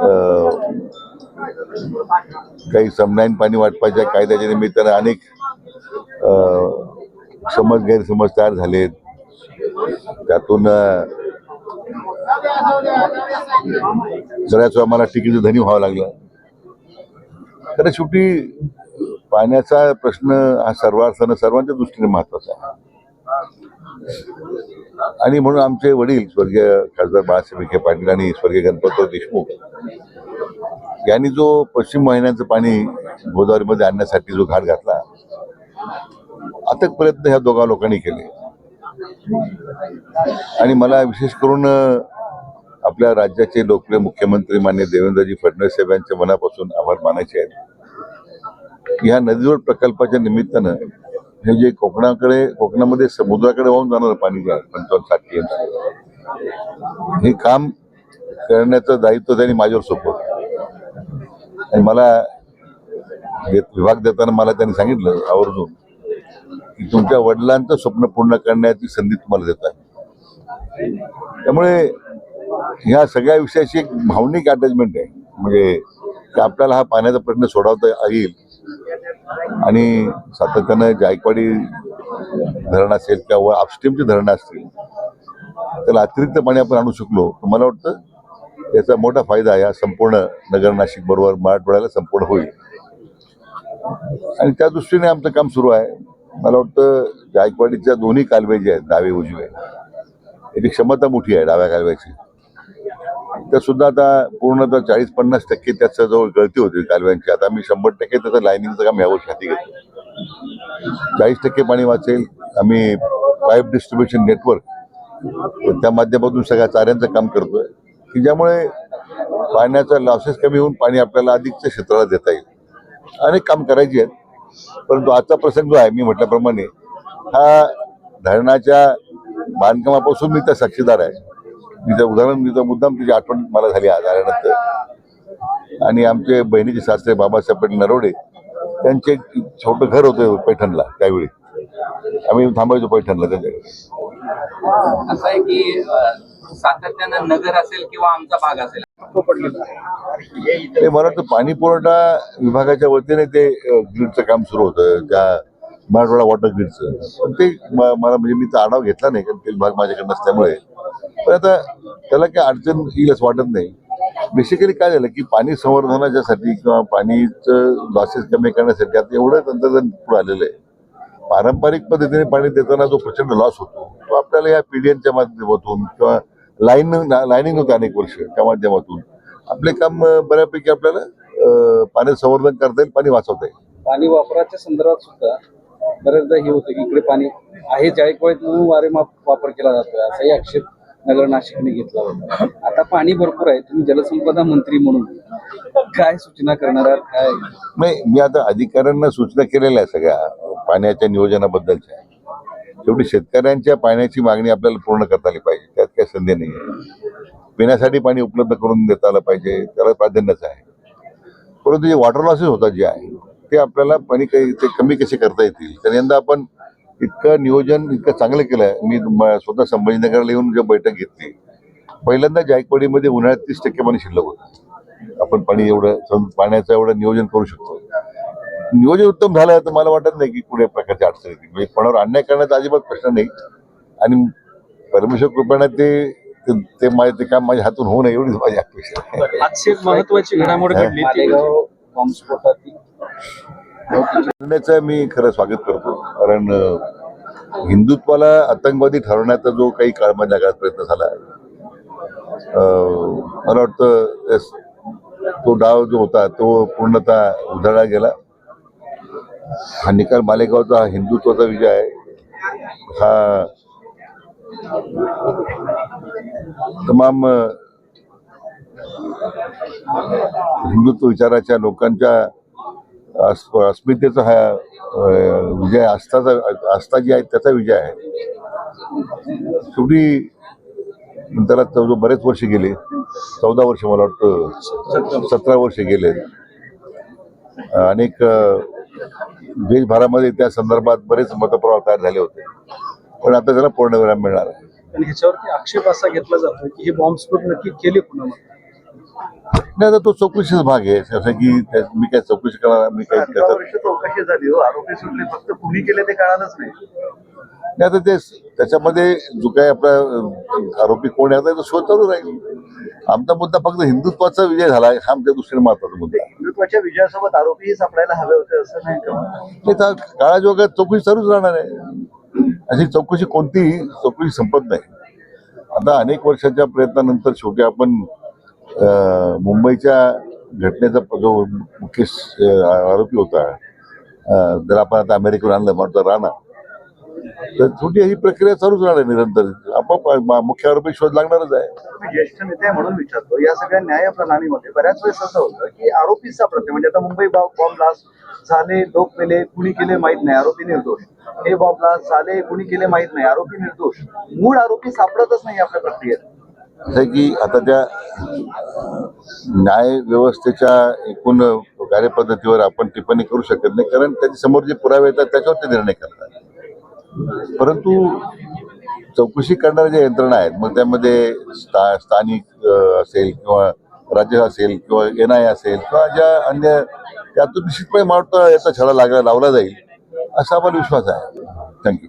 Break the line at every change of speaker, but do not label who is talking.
अं, काही समनाईन पाणी वाटपाच्या कायद्याच्या निमित्तानं अनेक समज गैरसमज तयार झालेत. त्यातून अं, आम्हाला वेळा मला धनी व्हावं लागलं. तर शेवटी पाण्याचा प्रश्न हा सर्वार्थानं सर्वांच्या दृष्टीने महत्त्वाचा आहे. आणि म्हणून आमचे वडील स्वर्गीय खासदार बाळासाहेब विखे पाटील आणि स्वर्गीय गणपतराव देशमुख यांनी जो पश्चिम वाहिन्यांचं पाणी गोदावरीमध्ये आणण्यासाठी जो घाट घातला अथक प्रयत्न ह्या दोघा लोकांनी केले. आणि मला विशेष करून आपल्या राज्याचे लोकप्रिय मुख्यमंत्री मान्य देवेंद्रजी फडणवीस साहेब यांच्या मनापासून आभार मानायचे आहेत. ह्या नदीजोड प्रकल्पाच्या निमित्तानं हे जे कोकणाकडे कोकणामध्ये समुद्राकडे वाहून जाणारं पाणी जे पंचावन्न साठ हे काम करण्याचं दायित्व त्यांनी माझ्यावर सोपवलं. आणि मला विभाग देताना मला त्यांनी सांगितलं आवर्जून की तुमच्या वडिलांचं स्वप्न पूर्ण करण्याची संधी तुम्हाला देत आहे. त्यामुळे ह्या सगळ्या विषयाची एक भावनिक अटॅचमेंट आहे. म्हणजे की आपल्याला हा पाण्याचा प्रश्न सोडवता येईल आणि सातत्यानं जायकवाडी धरण असेल किंवा अपस्टीमची धरणं असतील त्याला अतिरिक्त पाणी आपण आणू शकलो तर मला वाटतं याचा मोठा फायदा या संपूर्ण नगर नाशिक बरोबर मराठवाड्याला संपूर्ण होईल. आणि त्या दृष्टीने आमचं काम सुरू आहे. मला वाटतं जायकवाडीच्या दोन्ही कालवे जे आहेत डावे उजवे याची क्षमता मोठी आहे डाव्या कालव्याची. त्या सुद्धा आता पूर्णतः चाळीस पन्नास टक्के त्याच्याजवळ गळती होती कालव्यांची आता आम्ही शंभर टक्के त्याचं लायनिंगचं काम यावर हाती घेतो चाळीस टक्के पाणी वाचेल आम्ही पाईप डिस्ट्रीब्युशन नेटवर्क त्या माध्यमातून सगळ्या चाऱ्यांचं काम करतोय. की ज्यामुळे पाण्याचा लॉसेस कमी होऊन पाणी आपल्याला अधिकच्या क्षेत्राला देता येईल. अनेक काम करायची आहेत परंतु आजचा प्रसंग जो आहे मी म्हटल्याप्रमाणे हा धरणाच्या बांधकामापासून मी त्या साक्षीदार आहे. त्या उदाहरण मी मुद्दाम तिची आठवण मला झाली आज आल्यानंतर. आणि आमचे बहिणीचे सासरे बाबासाहेब पाटील नरवडे त्यांचे एक छोटं घर होतं पैठणला त्यावेळी. आम्ही थांबायचो पैठणला त्यांच्याकडे
असं आहे की सातत्यानं नगर असेल किंवा आमचा भाग असेल?
ते मला वाटतं पाणी पुरवठा विभागाच्या वतीने ते ग्रीडचं काम सुरू होतं त्या मराठवाडा वॉटर ग्रीडचं पण ते मला म्हणजे मी तर आढावा घेतला नाही कारण ते विभाग माझ्याकडे नसल्यामुळे. पण आता त्याला काही अडचण येईल असं वाटत नाही. बेसिकली काय झालं की पाणी संवर्धनाच्यासाठी किंवा पाणीचं लॉसेस कमी करण्यासाठी आता एवढं तंत्रज्ञान पुढे आलेलं आहे. पारंपरिक पद्धतीने पाणी देताना जो प्रचंड लॉस होतो तो आपल्याला या पीडीएनच्या माध्यमातून किंवा लाईन लाईनिंग होतं अनेक वर्ष त्या माध्यमातून. आपले काम बऱ्यापैकी आपल्याला पाणी संवर्धन करता येईल पाणी वाचवता येईल.
पाणी वापराच्या संदर्भात सुद्धा बऱ्याचदा हे होतं की इकडे पाणी आहे जायकवाडीत म्हणून वारेमाप वापर केला जातोय असाही आक्षेप नगर नाशिकने घेतला होता. आता पाणी भरपूर आहे तुम्ही जलसंपदा मंत्री म्हणून काय सूचना करणार आहात काय?
नाही मी आता अधिकाऱ्यांना सूचना केलेल्या आहे सगळ्या पाण्याच्या नियोजनाबद्दलच्या. शेवटी शेतकऱ्यांच्या पाण्याची मागणी आपल्याला पूर्ण करता आली पाहिजे त्यात काही संधी नाही आहे पिण्यासाठी पाणी उपलब्ध करून देता आलं पाहिजे त्याला प्राधान्यच आहे. परंतु जे वॉटर लॉसेस होतात जे आहे ते आपल्याला पाणी काही ते कमी कसे करता येतील? तर यंदा आपण इतकं नियोजन इतकं चांगलं केलं आहे मी स्वतः संभाजीनगरला येऊन जे बैठक घेतली पहिल्यांदा जायकवाडीमध्ये उन्हाळ्यात तीस टक्के पाणी शिल्लक होतं. आपण पाणी एवढं सम- पाण्याचं एवढं नियोजन करू शकतो. नियोजन उत्तम झालं तर मला वाटत नाही की कुठे प्रकारची अडचण येतील म्हणजे कोणावर अन्याय करण्याचा अजिबात प्रश्न नाही. आणि परमेश्वर कृपेनं ते ते- माझे ते काम माझ्या हातून होऊ नये एवढीच माझी अपेक्षा
महत्वाची घडामोड घडली
मी खरं स्वागत करतो. कारण हिंदुत्वाला आतंकवादी ठरवण्याचा जो काही काळामध्ये जगात प्रयत्न झाला मला वाटतं तो डाव जो होता तो पूर्णतः उधळला गेला. हा निकाल मालेगावचा हा हिंदुत्वाचा विजय आहे. हा तमाम हिंदुत्व विचाराच्या लोकांच्या अस्मितेचा हा विजय आस्थाचा आस्था जी आहे त्याचा विजय आहे. शेवटी त्याला चौदा बरेच वर्ष गेले चौदा वर्ष मला वाटतं सतरा वर्ष गेले. अनेक देशभरामध्ये त्या संदर्भात बरेच मतप्रवाह तयार झाले होते. पण आता त्याला पूर्णविराम मिळणार आहे.
आणि ह्याच्यावरती आक्षेप असा घेतला जातो की हे बॉम्बस्फोट नक्की केले पुन्हा
नाही आता तो चौकशीचा भाग आहे. असं की मी काय चौकशी करणार मी काही
चौकशी झाली हो. आरोपी सुटले फक्त कुणी केले ते कळालंच नाही.
नाही आता ते त्याच्यामध्ये जो काही आपला आरोपी कोण आहे तो शोध चालू राहील. आमचा मुद्दा फक्त हिंदुत्वाचा विजय झाला. हा आमच्या दृष्टीने महत्त्वाचा मुद्दा.
हिंदुत्वाच्या विजयासोबत आरोपीही सापडायला हवे होते असं नाही का?
ते त्या काळाजोगात चौकशी चालूच राहणार आहे. अशी चौकशी कोणतीही चौकशी संपत नाही. आता अनेक वर्षाच्या प्रयत्नानंतर शेवटी आपण मुंबईच्या घटनेचा जो मुख्य आरोपी होता जर आपण आता अमेरिकेवर आणलं म्हणतो राणा तर छोटी ही प्रक्रिया चालूच राहणार निरंतर. आपोआप मुख्य आरोपी शोध लागणारच आहे.
ज्येष्ठ नेते म्हणून विचारतो या सगळ्या न्याय प्रणालीमध्ये बऱ्याच वेळेस असं होतं की आरोपी सापडते म्हणजे आता मुंबई बॉम्ब ब्लास्ट झाले लोक मेले कुणी केले माहीत नाही आरोपी निर्दोष. हे बॉम्ब ब्लास्ट झाले कुणी केले माहीत नाही आरोपी निर्दोष. मूळ आरोपी सापडतच नाही आपल्या प्रक्रियेत.
असं आहे की आता त्या न्याय व्यवस्थेच्या एकूण कार्यपद्धतीवर आपण टिप्पणी करू शकत नाही कारण त्याच्यासमोर जे पुरावे येतात त्याच्यावर ते निर्णय करतात. परंतु चौकशी करणाऱ्या ज्या यंत्रणा आहेत मग त्यामध्ये स्था स्थानिक असेल किंवा राज्य असेल किंवा एन आय असेल किंवा ज्या अन्य त्यातून निश्चितपणे मला याचा छडा लागला लावला जाईल असा आम्हाला विश्वास आहे. थँक्यू